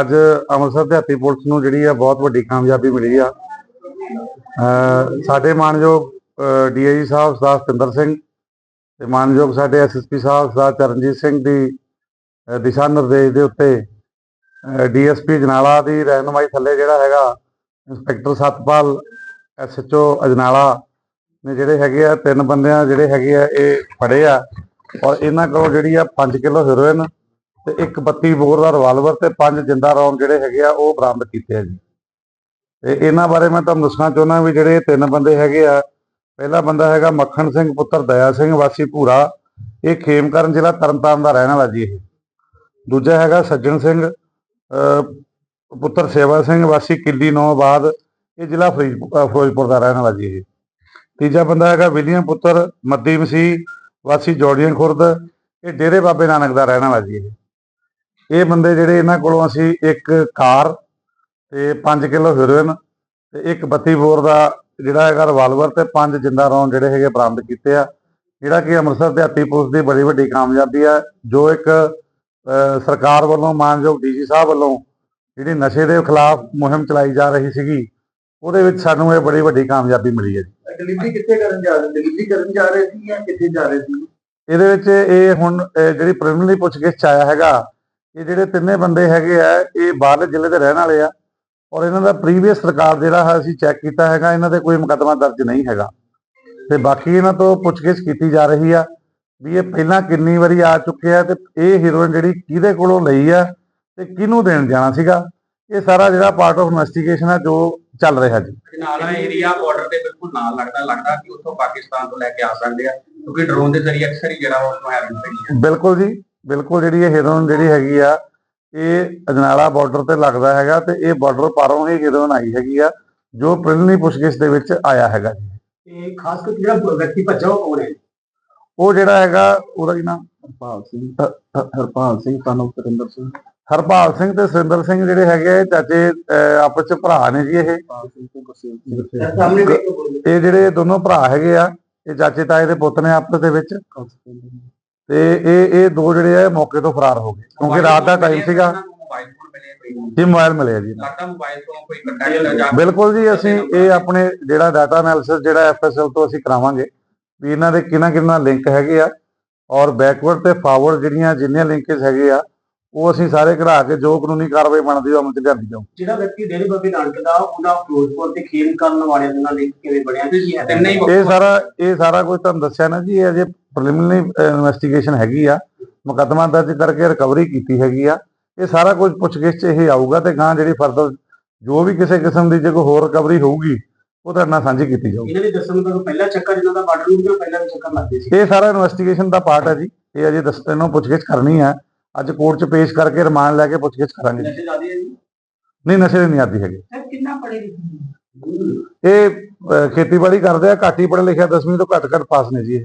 ਅੱਜ ਅੰਮ੍ਰਿਤਸਰ ਦਿਹਾਤੀ ਪੁਲਿਸ ਨੂੰ ਜਿਹੜੀ ਆ ਬਹੁਤ ਵੱਡੀ ਕਾਮਯਾਬੀ ਮਿਲੀ ਆ। ਸਾਡੇ ਮਾਨਯੋਗ ਡੀਆਈਜੀ ਸਾਹਿਬ ਸਰਦਾਰ ਸਤਿੰਦਰ ਸਿੰਘ ਤੇ ਮਾਨਯੋਗ ਸਾਡੇ ਐਸਐਸਪੀ ਸਾਹਿਬ ਸਰਦਾਰ ਚਰਨਜੀਤ ਸਿੰਘ ਦੀ ਦਿਸ਼ਾ ਨਿਰਦੇਸ਼ ਦੇ ਉੱਤੇ ਡੀਐਸਪੀ ਜਨਾਲਾ ਦੀ ਰਹਿਨੁਮਾਈ ਥੱਲੇ ਜਿਹੜਾ ਹੈਗਾ, ਇੰਸਪੈਕਟਰ ਸਤਪਾਲ ਐਸਐਚਓ ਅਜਨਾਲਾ ਨੇ ਜਿਹੜੇ ਹੈਗੇ ਆ, ਤਿੰਨ ਬੰਦਿਆਂ ਜਿਹੜੇ ਹੈਗੇ ਆ, ਇਹ ਫੜੇ ਆ। ਔਰ ਇਹਨਾਂ ਕੋਲ ਜਿਹੜੀ ਆ 5 ਕਿਲੋ ਹੈਰੋਇਨ ਤੇ ਇੱਕ 32 ਬੋਰ ਦਾ ਰਿਵਾਲਵਰ ਤੇ ਪੰਜ ਜਿੰਦਾ ਰੌਂਡ ਜਿਹੜੇ ਹੈਗੇ ਆ, ਉਹ ਬਰਾਮਦ ਕੀਤੇ ਆ ਜੀ। ਤੇ ਇਹਨਾਂ ਬਾਰੇ ਮੈਂ ਤੁਹਾਨੂੰ ਦੱਸਣਾ ਚਾਹੁੰਦਾ ਵੀ ਜਿਹੜੇ ਤਿੰਨ ਬੰਦੇ ਹੈਗੇ ਆ, ਪਹਿਲਾ ਬੰਦਾ ਹੈਗਾ ਮੱਖਣ ਸਿੰਘ ਪੁੱਤਰ ਦਇਆ ਸਿੰਘ ਵਾਸੀ ਭੂਰਾ, ਇਹ ਖੇਮਕਰਨ ਜ਼ਿਲ੍ਹਾ ਤਰਨਤਾਰਨ ਦਾ ਰਹਿਣ ਵਾਲਾ ਜੀ ਇਹ। ਦੂਜਾ ਹੈਗਾ ਸੱਜਣ ਸਿੰਘ ਪੁੱਤਰ ਸੇਵਾ ਸਿੰਘ ਵਾਸੀ ਕਿੱਲੀ ਨੌਬਾਦ ਇਹ ਜ਼ਿਲ੍ਹਾ ਫਰੀਦ- ਫਿਰੋਜ਼ਪੁਰ ਦਾ ਰਹਿਣ ਵਾਲਾ ਜੀ ਇਹ। ਤੀਜਾ ਬੰਦਾ ਹੈਗਾ ਵਿਲੀਅਮ ਪੁੱਤਰ ਮੱਦੀ ਮਸੀਹ ਵਾਸੀ ਜੋੜੀਆਂ ਖੁਰਦ, ਇਹ ਡੇਰੇ ਬਾਬੇ ਨਾਨਕ ਦਾ ਰਹਿਣ ਵਾਲਾ ਜੀ ਇਹ। ਇਹ ਬੰਦੇ ਜਿਹੜੇ ਇਹਨਾਂ ਕੋਲੋਂ ਅਸੀਂ ਇੱਕ ਕਾਰ ਤੇ 5 ਕਿਲੋ ਹੈਰੋਇਨ ਤੇ ਇੱਕ 32 ਬੋਰ ਦਾ ਜਿਹੜਾ ਹੈਗਾ ਰਿਵਾਲਵਰ ਤੇ ਪੰਜ ਜਿੰਦਾ ਰੌਂਡ ਜਿਹੜੇ ਹੈਗੇ ਬਰਾਮਦ ਕੀਤੇ ਆ। ਜਿਹੜਾ ਕਿ ਅੰਮ੍ਰਿਤਸਰ ਦਿਹਾਤੀ ਪੁਲਿਸ ਦੀ ਬੜੀ ਵੱਡੀ ਕਾਮਯਾਬੀ ਆ ਜੋ ਇੱਕ ਸਰਕਾਰ ਵੱਲੋਂ ਮਾਨਯੋਗ ਡੀਜੀ ਸਾਹਿਬ ਵੱਲੋਂ ਜਿਹੜੀ ਨਸ਼ੇ ਦੇ ਖਿਲਾਫ ਮੁਹਿੰਮ ਚਲਾਈ ਜਾ ਰਹੀ ਸੀਗੀ ਉਹਦੇ ਵਿੱਚ ਸਾਨੂੰ ਇਹ ਬੜੀ ਵੱਡੀ ਕਾਮਯਾਬੀ ਮਿਲੀ ਹੈ। ਡਿਲੀਵਰੀ ਕਿੱਥੇ ਕਰਨ ਜਾ ਰਹੇ ਡਿਲੀਵਰੀ ਕਰਨ ਜਾ ਰਹੇ ਸੀ ਜਾਂ ਕਿੱਥੇ ਜਾ ਰਹੇ ਸੀ? ਇਹਦੇ ਵਿੱਚ ਇਹ ਹੁਣ ਜਿਹੜੀ ਪ੍ਰੀਲਿਮਿਨਰੀ ਪੁੱਛਗਿੱਛ ਆਇਆ ਹੈਗਾ ਇਹ ਜਿਹੜੇ ਤਿੰਨੇ ਬੰਦੇ ਹੈਗੇ ਆ ਇਹ ਬਾਹਰਲੇ ਜ਼ਿਲ੍ਹੇ ਦੇ ਰਹਿਣ ਵਾਲੇ ਆ ਔਰ ਇਹਨਾਂ ਦਾ ਪ੍ਰੀਵੀਅਸ ਰਿਕਾਰਡ ਜਿਹੜਾ ਹੈ ਅਸੀਂ ਚੈੱਕ ਕੀਤਾ ਹੈਗਾ ਇਹਨਾਂ ਤੇ ਕੋਈ ਮੁਕੱਦਮਾ ਦਰਜ ਨਹੀਂ ਹੈਗਾ। ਤੇ ਬਾਕੀ ਇਹਨਾਂ ਤੋਂ ਪੁੱਛਗਿੱਛ ਕੀਤੀ ਜਾ ਰਹੀ ਆ ਵੀ ਇਹ ਪਹਿਲਾਂ ਕਿੰਨੀ ਵਾਰੀ ਆ ਚੁੱਕੇ ਆ ਤੇ ਇਹ ਹੀਰੋਇਨ ਜਿਹੜੀ ਕਿਹਦੇ ਕੋਲੋਂ ਲਈ ਆ ਤੇ ਕਿਹਨੂੰ ਦੇਣ ਜਾਣਾ ਸੀਗਾ ਇਹ ਸਾਰਾ ਜਿਹੜਾ ਪਾਰਟ ਆਫ ਇਨਵੈਸਟੀਗੇਸ਼ਨ ਆ ਜੋ ਚੱਲ ਰਿਹਾ ਜੀ। ਨਾਲਾ ਏਰੀਆ ਬਾਰਡਰ ਦੇ ਬਿਲਕੁਲ ਨਾਲ ਲੱਗਦਾ ਲੱਗਦਾ ਕਿ ਉੱਥੋਂ ਪਾਕਿਸਤਾਨ ਤੋਂ ਲੈ ਕੇ ਆ ਸਕਦੇ ਆ ਕਿਉਂਕਿ ਡਰੋਨ ਦੇ ਜ਼ਰੀਏ ਅਕਸਰ ਹੀ ਜਿਹੜਾ ਉਸਨੂੰ ਹੈਰਨ ਬਿਲਕੁਲ ਜੀ। ਬਿਲਕੁਲ ਜਿਹੜੀ ਇਹ ਹੀਰੋਇਨ ਜਿਹੜੀ ਹੈਗੀ ਆ ਇਹ ਅਜਨਾਲਾ ਬਾਰਡਰ ਤੇ ਲੱਗਦਾ ਹੈਗਾ ਤੇ ਇਹ ਬਾਰਡਰ ਪਾਰੋਂ ਹੀ ਹੀਰੋਇਨ ਆਈ ਹੈਗੀ ਆ ਜੋ ਪ੍ਰੀਲਿਮਿਨਰੀ ਪੁੱਛਗਿੱਛ ਦੇ ਵਿੱਚ ਆਇਆ ਹੈਗਾ ਜੀ। ਤੇ ਖਾਸ ਕਰਕੇ ਜਿਹੜਾ ਵਿਅਕਤੀ ਭੱਜਾ ਉਹ ਕੌਣ ਹੈ? ਉਹ ਜਿਹੜਾ ਹੈਗਾ ਉਹਦਾ ਕੀ ਨਾਮ? ਹਰਪਾਲ ਸਿੰਘ। ਹਰਪਾਲ ਸਿੰਘ ਸਾਨੂੰ ਸਰਿੰਦਰ ਸਿੰਘ। ਹਰਪਾਲ ਸਿੰਘ ਤੇ ਸੁਰਿੰਦਰ ਸਿੰਘ ਜਿਹੜੇ ਹੈਗੇ ਚਾਚੇ ਆਪਸ ਚ ਭਰਾ ਨੇ ਜੀ ਇਹ। ਇਹ ਜਿਹੜੇ ਦੋਨੋਂ ਭਰਾ ਹੈਗੇ ਆ ਇਹ ਚਾਚੇ ਤਾਏ ਦੇ ਪੁੱਤ ਨੇ ਆਪਸ ਦੇ ਵਿੱਚ। ਤੇ ਇਹ ਇਹ ਦੋ ਜਿਹੜੇ ਆ ਮੌਕੇ ਤੋਂ ਫਰਾਰ ਹੋ ਗਏ। ਕਿਉਂਕਿ ਰਾਤ ਦਾ ਟਾਈਮ ਸੀਗਾ। ਇਹ ਮੋਬਾਈਲ ਮਿਲਿਆ ਜੀ। ਲੱਗਦਾ ਮੋਬਾਈਲ ਤੋਂ ਕੋਈ ਕੱਟਾ ਜਿਹੜਾ ਜਾ ਬਿਲਕੁਲ ਜੀ ਅਸੀਂ ਇਹ ਆਪਣੇ ਜਿਹੜਾ ਡਾਟਾ ਐਨਾਲਿਸਿਸ ਜਿਹੜਾ ਐਫਐਸਐਲ ਤੋਂ ਅਸੀਂ ਕਰਾਵਾਂਗੇ ਵੀ ਇਹਨਾਂ ਦੇ ਕਿਹਨਾਂ ਕਿਹਨਾਂ ਲਿੰਕ ਹੈਗੇ ਆ। ਔਰ ਬੈਕਵਰਡ ਤੇ ਫਾਰਵਰਡ ਜਿਹੜੀਆਂ ਜਿੰਨੀਆਂ ਲਿੰਕੇਜ ਹੈਗੇ ਆ ਉਹ ਅਸੀਂ ਸਾਰੇ ਕਢਾ ਕੇ ਜੋ ਕਾਨੂੰਨੀ ਕਾਰਵਾਈ ਬਣਦੀ ਉਹ ਅਮਲ ਚ ਲਿਆਂਦੀ ਜਾਊ। ਜਿਹੜਾ ਵਿਅਕਤੀ ਡੇਰੇ ਬਾਬੇ ਨਾਨਕ ਦਾ ਉਹਦਾ ਫਿਰੋਜ਼ਪੁਰ ਤੇ ਖੇਮ ਕਰਨ ਵਾਲਿਆਂ ਦੇ ਨਾਲ ਲਿੰਕ ਕਿਵੇਂ ਬਣਿਆ? ਤੇ ਇਹ ਸਾਰਾ ਇਹ ਸਾਰਾ ਕੁਝ ਤੁਹਾਨੂੰ ਦੱਸਿਆ ਨਾ ਜੀ ਇਹ ਅਜੇ ਪ੍ਰੀਲਿਮਿਨਰੀ ਇਨਵੈਸਟੀਗੇਸ਼ਨ ਹੈਗੀ ਆ ਮੁਕੱਦਮਾ ਦਰਜ ਕਰਕੇ ਰਿਕਵਰੀ ਕੀਤੀ ਹੈਗੀ ਆ। ਇਹ ਸਾਰਾ ਕੁਝ ਪੁੱਛਗਿੱਛ 'ਚ ਇਹ ਆਊਗਾ ਤੇ ਗਾਂ ਜਿਹੜੀ ਫਰਦਰ ਜੋ ਵੀ ਕਿਸੇ ਕਿਸਮ ਦੀ ਜੇ ਕੋਈ ਹੋਰ ਰਿਕਵਰੀ ਹੋਊਗੀ ਉਹ ਤੁਹਾਡੇ ਨਾਲ ਸਾਂਝੀ ਕੀਤੀ ਜਾਊਗੀ। ਇਹਨਾਂ ਦੇ ਦੱਸਣ ਮੁਤਾਬਕ ਪਹਿਲਾ ਚੱਕਰ ਜਿਹਨਾਂ ਦਾ ਬਾਰਡਰ ਨੂੰ ਪਹਿਲਾਂ ਵੀ ਚੱਕਰ ਲੱਗਦੇ ਸੀ। ਇਹ ਸਾਰਾ ਇਨਵੈਸਟੀਗੇਸ਼ਨ ਦਾ ਪਾਰਟ ਹੈ ਜੀ। ਇਹ ਅਜੇ ਦੱਸ ਇਹਨੂੰ ਪੁੱਛਗਿੱਛ ਕਰਨੀ ਹੈ ਅੱਜ ਕੋਰਟ 'ਚ ਪੇਸ਼ ਕਰਕੇ ਰਿਮਾਂਡ ਲੈ ਕੇ ਪੁੱਛਗਿੱਛ ਕਰਾਂਗੇ ਨਸ਼ੇ ਜ਼ਿਆਦੇ ਹੈ ਜੀ? ਨਹੀਂ ਨਸ਼ੇ ਦੀ ਨਹੀਂ ਆਦੀ ਹੈਗੇ। ਸਰ ਕਿੰਨਾ ਪੜੇ ਲਿਖੇ ਇਹ ਖੇਤੀਬਾੜੀ ਕਰਦੇ ਆ ਘੱਟ ਹੀ ਪੜ੍ਹੇ ਲਿਖਿਆ 10ਵੀਂ ਤੋਂ ਘੱਟ ਘੱਟ ਪਾਸ ਨੇ ਜੀ ਇਹ।